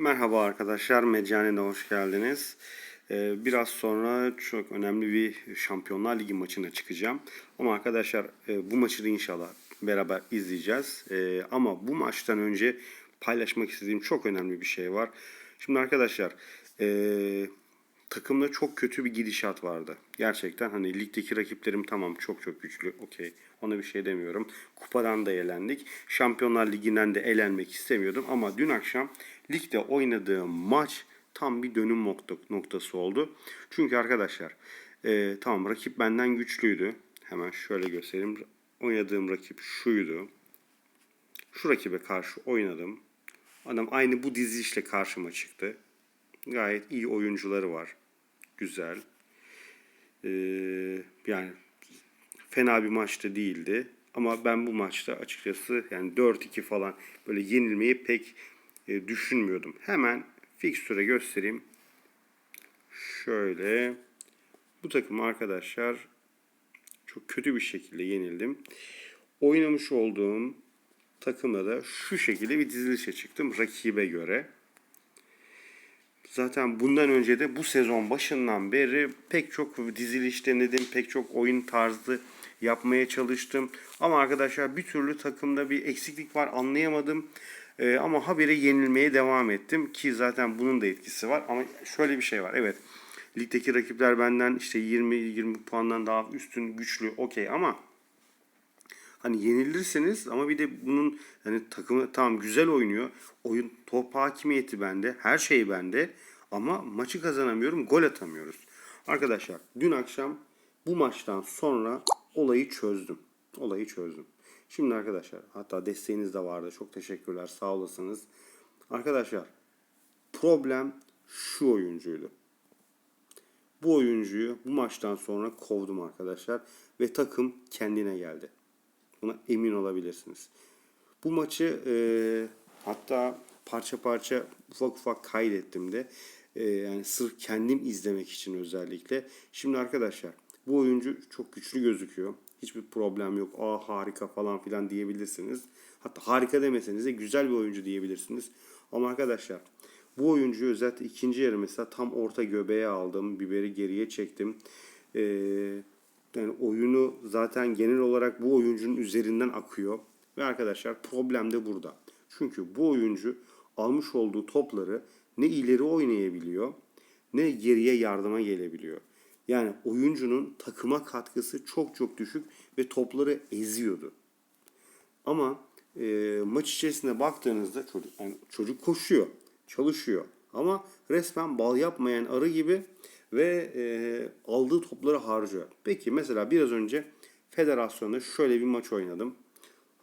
Merhaba arkadaşlar, Meccane'de hoş geldiniz. Ee, Biraz sonra çok önemli bir Şampiyonlar Ligi maçına çıkacağım. Ama arkadaşlar e, bu maçı da inşallah beraber izleyeceğiz. Ee, Ama bu maçtan önce paylaşmak istediğim çok önemli bir şey var. Şimdi arkadaşlar e, takımda çok kötü bir gidişat vardı. Gerçekten hani ligdeki rakiplerim tamam çok çok güçlü. Okey. Ona bir şey demiyorum. Kupadan da elendik. Şampiyonlar Ligi'nden de elenmek istemiyordum ama dün akşam ligde oynadığım maç tam bir dönüm nokta- noktası oldu. Çünkü arkadaşlar e, tamam rakip benden güçlüydü. Hemen şöyle göstereyim. Oynadığım rakip şuydu. Şu rakibe karşı oynadım. Adam aynı bu dizilişle karşıma çıktı. Gayet iyi oyuncuları var. Güzel. Ee, yani fena bir maçta değildi. Ama ben bu maçta açıkçası yani 4-2 falan böyle yenilmeyi pek e, düşünmüyordum. Hemen fikstüre göstereyim. Şöyle bu takım arkadaşlar çok kötü bir şekilde yenildim. Oynamış olduğum takımda da şu şekilde bir dizilişe çıktım rakibe göre. Zaten bundan önce de bu sezon başından beri pek çok diziliş denedim, pek çok oyun tarzı yapmaya çalıştım. Ama arkadaşlar bir türlü takımda bir eksiklik var anlayamadım. Ee, ama habire yenilmeye devam ettim ki zaten bunun da etkisi var. Ama şöyle bir şey var. Evet ligdeki rakipler benden işte 20-20 puandan daha üstün, güçlü, okey ama Hani yenilirseniz ama bir de bunun hani takımı tamam güzel oynuyor. Oyun top hakimiyeti bende. Her şey bende. Ama maçı kazanamıyorum. Gol atamıyoruz. Arkadaşlar dün akşam bu maçtan sonra olayı çözdüm. Olayı çözdüm. Şimdi arkadaşlar hatta desteğiniz de vardı. Çok teşekkürler. Sağ olasınız. Arkadaşlar problem şu oyuncuydu. Bu oyuncuyu bu maçtan sonra kovdum arkadaşlar ve takım kendine geldi. Buna emin olabilirsiniz. Bu maçı e, hatta parça parça ufak ufak kaydettim de e, yani sırf kendim izlemek için özellikle. Şimdi arkadaşlar bu oyuncu çok güçlü gözüküyor. Hiçbir problem yok. Aa harika falan filan diyebilirsiniz. Hatta harika demeseniz de güzel bir oyuncu diyebilirsiniz. Ama arkadaşlar bu oyuncuyu özellikle ikinci yarı mesela tam orta göbeğe aldım. Biberi geriye çektim. Eee yani oyunu zaten genel olarak bu oyuncunun üzerinden akıyor. Ve arkadaşlar problem de burada. Çünkü bu oyuncu almış olduğu topları ne ileri oynayabiliyor ne geriye yardıma gelebiliyor. Yani oyuncunun takıma katkısı çok çok düşük ve topları eziyordu. Ama e, maç içerisinde baktığınızda çocuk, yani çocuk koşuyor, çalışıyor. Ama resmen bal yapmayan arı gibi ve e, aldığı topları harcıyor. Peki mesela biraz önce federasyonda şöyle bir maç oynadım.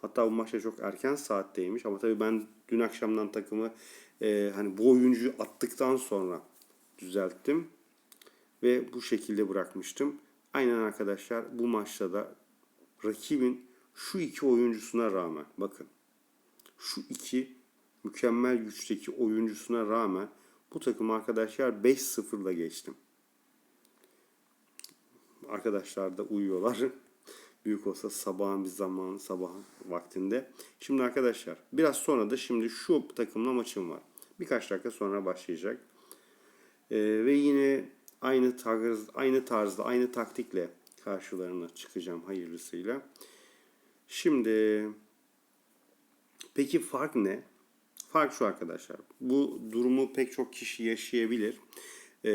Hatta bu maçta çok erken saatteymiş ama tabii ben dün akşamdan takımı e, hani bu oyuncuyu attıktan sonra düzelttim ve bu şekilde bırakmıştım. Aynen arkadaşlar bu maçta da rakibin şu iki oyuncusuna rağmen bakın şu iki mükemmel güçteki oyuncusuna rağmen bu takım arkadaşlar 5-0'la geçtim. Arkadaşlar da uyuyorlar. Büyük olsa sabahın bir zaman sabah vaktinde. Şimdi arkadaşlar biraz sonra da şimdi şu takımla maçım var. Birkaç dakika sonra başlayacak. Ee, ve yine aynı tarz, aynı tarzda, aynı taktikle karşılarına çıkacağım hayırlısıyla. Şimdi peki fark ne? Fark şu arkadaşlar. Bu durumu pek çok kişi yaşayabilir. Ee,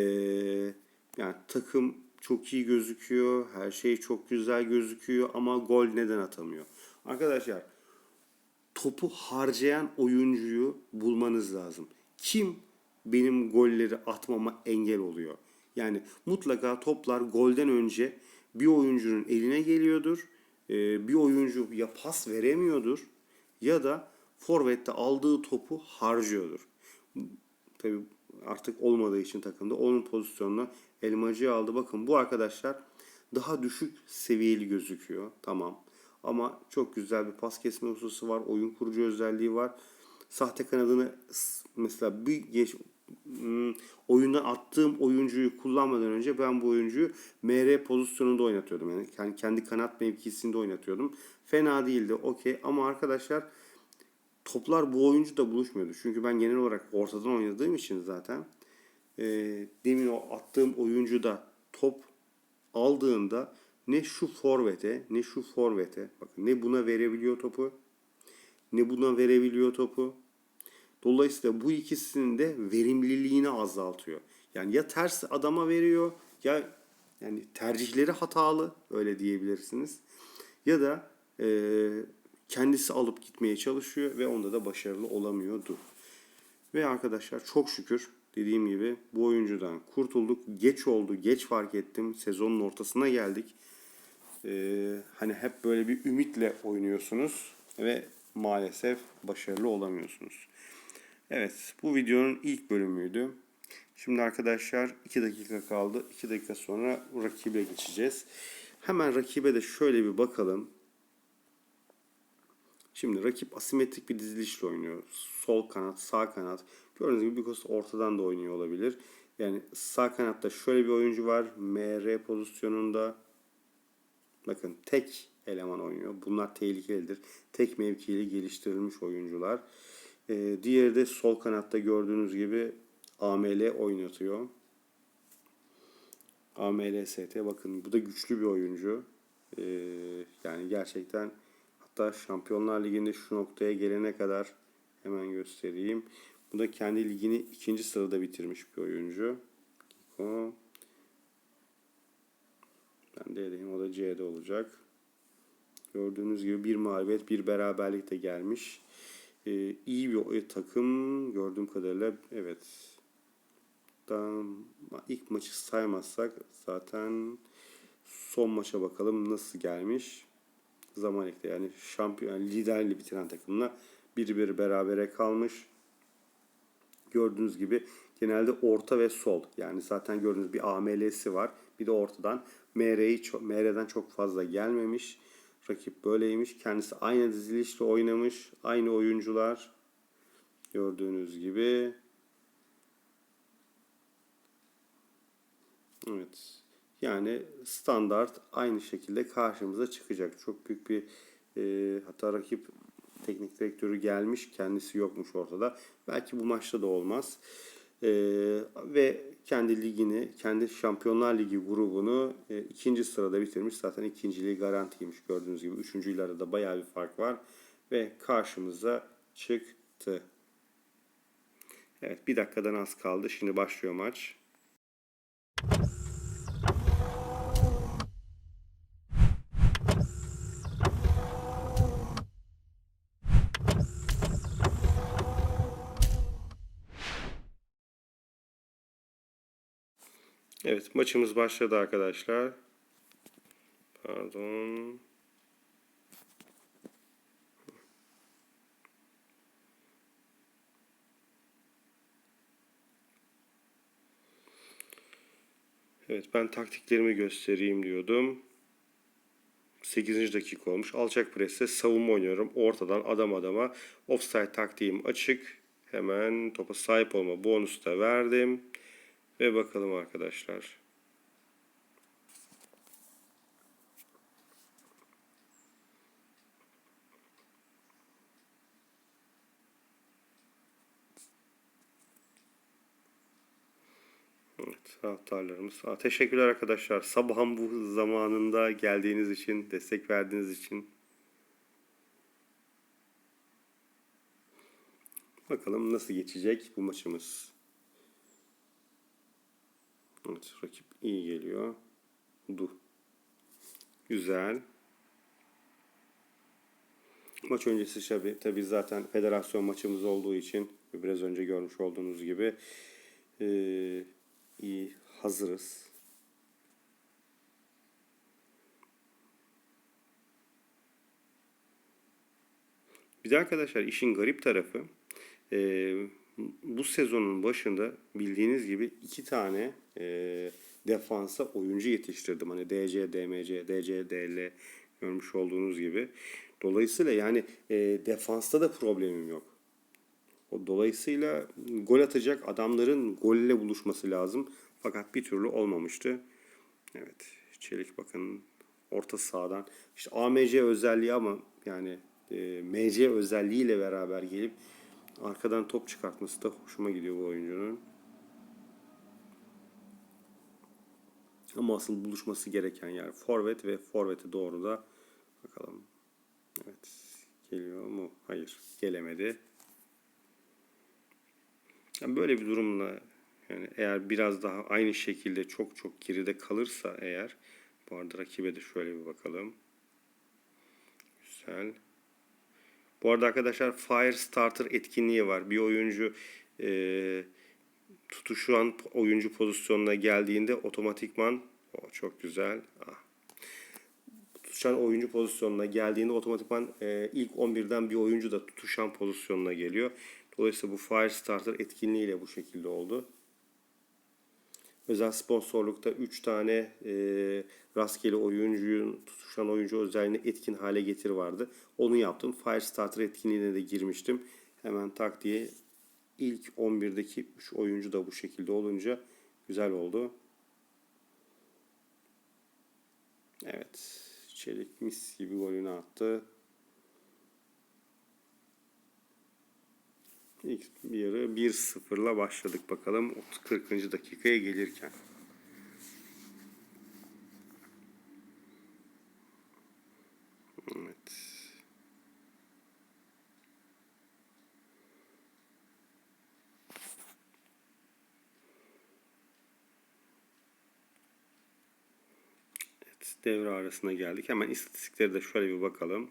yani takım çok iyi gözüküyor. Her şey çok güzel gözüküyor ama gol neden atamıyor? Arkadaşlar topu harcayan oyuncuyu bulmanız lazım. Kim benim golleri atmama engel oluyor? Yani mutlaka toplar golden önce bir oyuncunun eline geliyordur. Ee, bir oyuncu ya pas veremiyordur ya da forvette aldığı topu harcıyordur. Tabii artık olmadığı için takımda onun pozisyonuna elmacıyı aldı. Bakın bu arkadaşlar daha düşük seviyeli gözüküyor. Tamam. Ama çok güzel bir pas kesme hususu var. Oyun kurucu özelliği var. Sahte kanadını mesela bir geç oyuna attığım oyuncuyu kullanmadan önce ben bu oyuncuyu MR pozisyonunda oynatıyordum. Yani kendi kanat mevkisinde oynatıyordum. Fena değildi. Okey. Ama arkadaşlar toplar bu oyuncu da buluşmuyordu. Çünkü ben genel olarak ortadan oynadığım için zaten e, demin o attığım oyuncu da top aldığında ne şu forvete ne şu forvete bakın ne buna verebiliyor topu ne buna verebiliyor topu. Dolayısıyla bu ikisinin de verimliliğini azaltıyor. Yani ya ters adama veriyor ya yani tercihleri hatalı öyle diyebilirsiniz. Ya da e, kendisi alıp gitmeye çalışıyor ve onda da başarılı olamıyordu. Ve arkadaşlar çok şükür dediğim gibi bu oyuncudan kurtulduk. Geç oldu, geç fark ettim. Sezonun ortasına geldik. Ee, hani hep böyle bir ümitle oynuyorsunuz ve maalesef başarılı olamıyorsunuz. Evet, bu videonun ilk bölümüydü. Şimdi arkadaşlar 2 dakika kaldı. 2 dakika sonra rakibe geçeceğiz. Hemen rakibe de şöyle bir bakalım. Şimdi rakip asimetrik bir dizilişle oynuyor. Sol kanat, sağ kanat. Gördüğünüz gibi Bikos ortadan da oynuyor olabilir. Yani sağ kanatta şöyle bir oyuncu var. MR pozisyonunda. Bakın tek eleman oynuyor. Bunlar tehlikelidir. Tek mevkiyle geliştirilmiş oyuncular. Ee, diğeri de sol kanatta gördüğünüz gibi AML oynatıyor. AML ST bakın bu da güçlü bir oyuncu. Ee, yani gerçekten hatta Şampiyonlar Ligi'nde şu noktaya gelene kadar hemen göstereyim. Bu da kendi ligini ikinci sırada bitirmiş bir oyuncu. Kiko. Ben de edeyim o da C'de olacak. Gördüğünüz gibi bir mağlubiyet bir beraberlik de gelmiş. Ee, iyi bir takım gördüğüm kadarıyla evet. Daha ilk maçı saymazsak zaten son maça bakalım nasıl gelmiş. Zamanlikte yani şampiyon yani liderli bitiren takımla bir bir berabere kalmış. Gördüğünüz gibi genelde orta ve sol. Yani zaten gördüğünüz bir AML'si var. Bir de ortadan MR'yi MR'den çok fazla gelmemiş. Rakip böyleymiş. Kendisi aynı dizilişle oynamış. Aynı oyuncular. Gördüğünüz gibi. Evet. Yani standart aynı şekilde karşımıza çıkacak. Çok büyük bir e, hatta rakip teknik direktörü gelmiş. Kendisi yokmuş ortada. Belki bu maçta da olmaz. E, ve kendi ligini, kendi Şampiyonlar Ligi grubunu e, ikinci sırada bitirmiş. Zaten ikinciliği garantiymiş gördüğünüz gibi. Üçüncüyle arada bayağı bir fark var. Ve karşımıza çıktı. Evet bir dakikadan az kaldı. Şimdi başlıyor maç. Evet maçımız başladı arkadaşlar. Pardon. Evet ben taktiklerimi göstereyim diyordum. 8. dakika olmuş. Alçak presse savunma oynuyorum. Ortadan adam adama. Offside taktiğim açık. Hemen topa sahip olma bonusu da verdim. Ve bakalım arkadaşlar. Evet, taraftarlarımız. Aa, teşekkürler arkadaşlar. Sabahın bu zamanında geldiğiniz için, destek verdiğiniz için. Bakalım nasıl geçecek bu maçımız. Evet, rakip iyi geliyor. Du. Güzel. Maç öncesi tabi, tabi zaten federasyon maçımız olduğu için biraz önce görmüş olduğunuz gibi ee, iyi hazırız. Bir de arkadaşlar işin garip tarafı e, bu sezonun başında bildiğiniz gibi iki tane e, defansa oyuncu yetiştirdim. Hani DC, DMC, DC, DL görmüş olduğunuz gibi. Dolayısıyla yani e, defansta da problemim yok. O dolayısıyla gol atacak adamların golle buluşması lazım. Fakat bir türlü olmamıştı. Evet. Çelik bakın orta sahadan. İşte AMC özelliği ama yani e, MC özelliğiyle beraber gelip arkadan top çıkartması da hoşuma gidiyor bu oyuncunun. Ama asıl buluşması gereken yer forvet ve forvete doğru da bakalım. Evet. Geliyor mu? Hayır. Gelemedi. Yani böyle bir durumla yani eğer biraz daha aynı şekilde çok çok geride kalırsa eğer bu arada rakibe de şöyle bir bakalım. Güzel. Bu arada arkadaşlar Fire Starter etkinliği var. Bir oyuncu e, tutuşan oyuncu pozisyonuna geldiğinde otomatikman o çok güzel. Ah. Tutuşan oyuncu pozisyonuna geldiğinde otomatikman e, ilk 11'den bir oyuncu da tutuşan pozisyonuna geliyor. Dolayısıyla bu Fire Starter etkinliğiyle bu şekilde oldu. Özel sponsorlukta 3 tane e, rastgele oyuncunun tutuşan oyuncu özelliğini etkin hale getir vardı. Onu yaptım. Fire Starter etkinliğine de girmiştim. Hemen tak diye ilk 11'deki 3 oyuncu da bu şekilde olunca güzel oldu. Evet. Çelik mis gibi golünü attı. İlk yarı 1-0'la başladık bakalım 40. dakikaya gelirken. Evet. Evet, devre arasına geldik. Hemen istatistikleri de şöyle bir bakalım.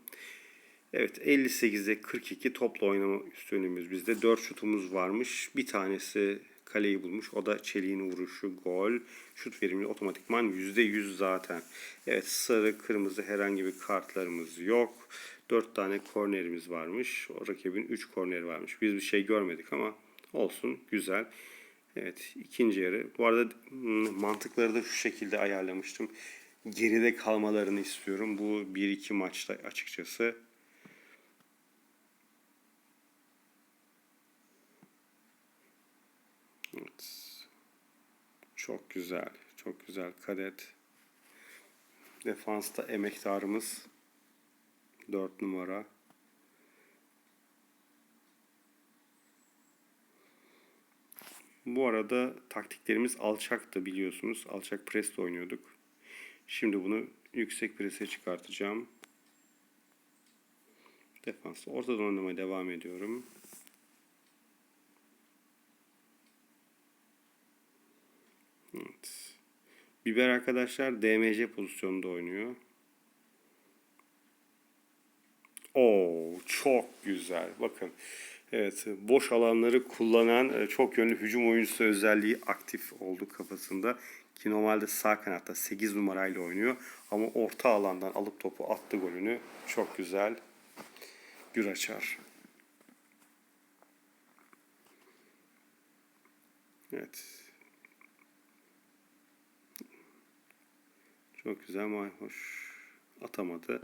Evet 58'de 42 topla oynama üstünlüğümüz bizde. 4 şutumuz varmış. Bir tanesi kaleyi bulmuş. O da Çelik'in vuruşu gol. Şut verimli otomatikman %100 zaten. Evet sarı kırmızı herhangi bir kartlarımız yok. 4 tane kornerimiz varmış. O rakibin 3 korneri varmış. Biz bir şey görmedik ama olsun güzel. Evet ikinci yarı. Bu arada hmm, mantıkları da şu şekilde ayarlamıştım. Geride kalmalarını istiyorum. Bu 1-2 maçta açıkçası. Evet. Çok güzel. Çok güzel kadet. Defansta emektarımız 4 numara. Bu arada taktiklerimiz alçaktı biliyorsunuz. Alçak presle oynuyorduk. Şimdi bunu yüksek prese çıkartacağım. Defansta ortadan oynamaya devam ediyorum. Evet. Biber arkadaşlar DMC pozisyonunda oynuyor. Oo çok güzel. Bakın. Evet, boş alanları kullanan e, çok yönlü hücum oyuncusu özelliği aktif oldu kafasında. Ki normalde sağ kanatta 8 numarayla oynuyor. Ama orta alandan alıp topu attı golünü. Çok güzel. Gür açar. Evet. Çok güzel Mayhoş atamadı.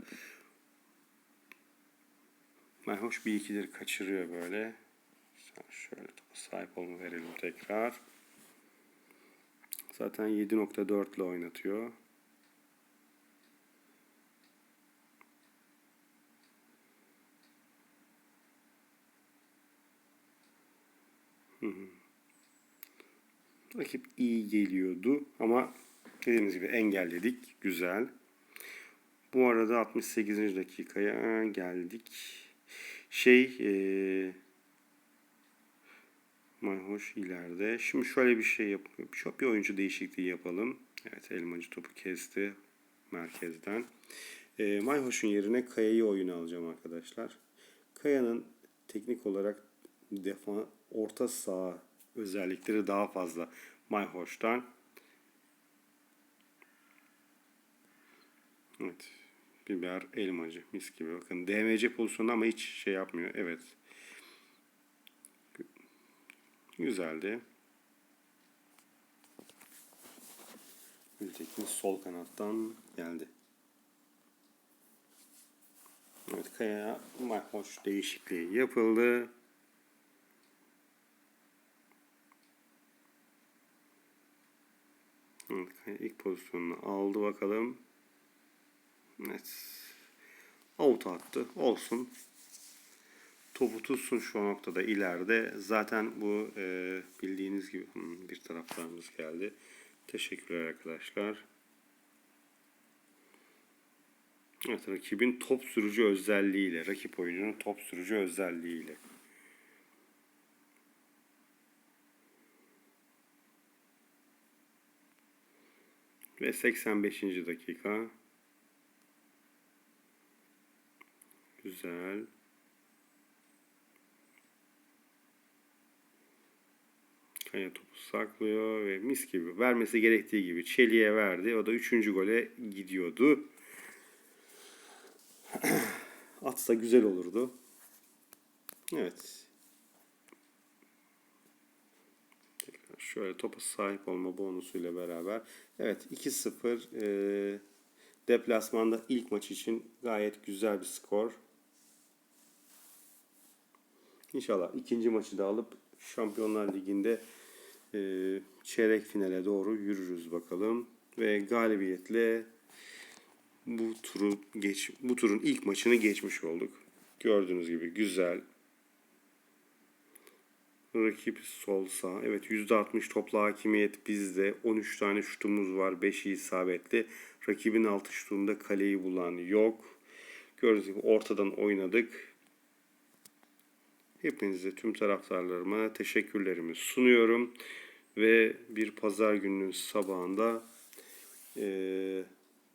Mayhoş bir ikileri kaçırıyor böyle. Şöyle topa sahip olma verelim tekrar. Zaten 7.4 ile oynatıyor. Rakip iyi geliyordu ama dediğimiz gibi engelledik. Güzel. Bu arada 68. dakikaya geldik. Şey ee, Mayhoş ileride. Şimdi şöyle bir şey yapıyor. Çok bir oyuncu değişikliği yapalım. Evet Elmacı topu kesti merkezden. E, Mayhoş'un yerine Kaya'yı oyuna alacağım arkadaşlar. Kaya'nın teknik olarak defa orta saha özellikleri daha fazla Mayhoş'tan. Evet. Biber, elmacı. Mis gibi. Bakın DMC pozisyonu ama hiç şey yapmıyor. Evet. Güzeldi. Gültekin sol kanattan geldi. Evet Kaya hoş değişikliği yapıldı. Evet, Kaya ilk pozisyonunu aldı bakalım. Evet. Out attı. Olsun. Topu tutsun şu noktada ileride. Zaten bu e, bildiğiniz gibi bir taraftarımız geldi. Teşekkürler arkadaşlar. Evet rakibin top sürücü özelliğiyle, rakip oyuncunun top sürücü özelliğiyle. Ve 85. dakika. Güzel. Kaya topu saklıyor ve mis gibi vermesi gerektiği gibi Çeliğe verdi. O da 3. gole gidiyordu. Atsa güzel olurdu. Evet. Şöyle topa sahip olma bonusuyla beraber. Evet 2-0 e, deplasmanda ilk maç için gayet güzel bir skor. İnşallah ikinci maçı da alıp Şampiyonlar Ligi'nde e, çeyrek finale doğru yürürüz bakalım. Ve galibiyetle bu turu geç bu turun ilk maçını geçmiş olduk. Gördüğünüz gibi güzel. Rakip sol sağ. Evet %60 topla hakimiyet bizde. 13 tane şutumuz var. 5'i isabetli. Rakibin 6 şutunda kaleyi bulan yok. Gördüğünüz gibi ortadan oynadık. Hepinize tüm taraftarlarıma teşekkürlerimi sunuyorum. Ve bir pazar gününün sabahında eee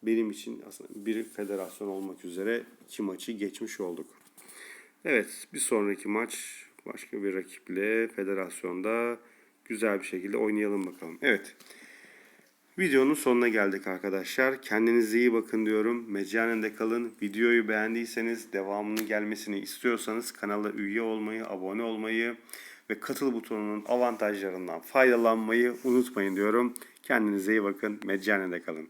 benim için aslında bir federasyon olmak üzere iki maçı geçmiş olduk. Evet bir sonraki maç başka bir rakiple federasyonda güzel bir şekilde oynayalım bakalım. Evet videonun sonuna geldik arkadaşlar. Kendinize iyi bakın diyorum. Meccanende kalın. Videoyu beğendiyseniz devamının gelmesini istiyorsanız kanala üye olmayı, abone olmayı ve katıl butonunun avantajlarından faydalanmayı unutmayın diyorum. Kendinize iyi bakın. Meccanende kalın.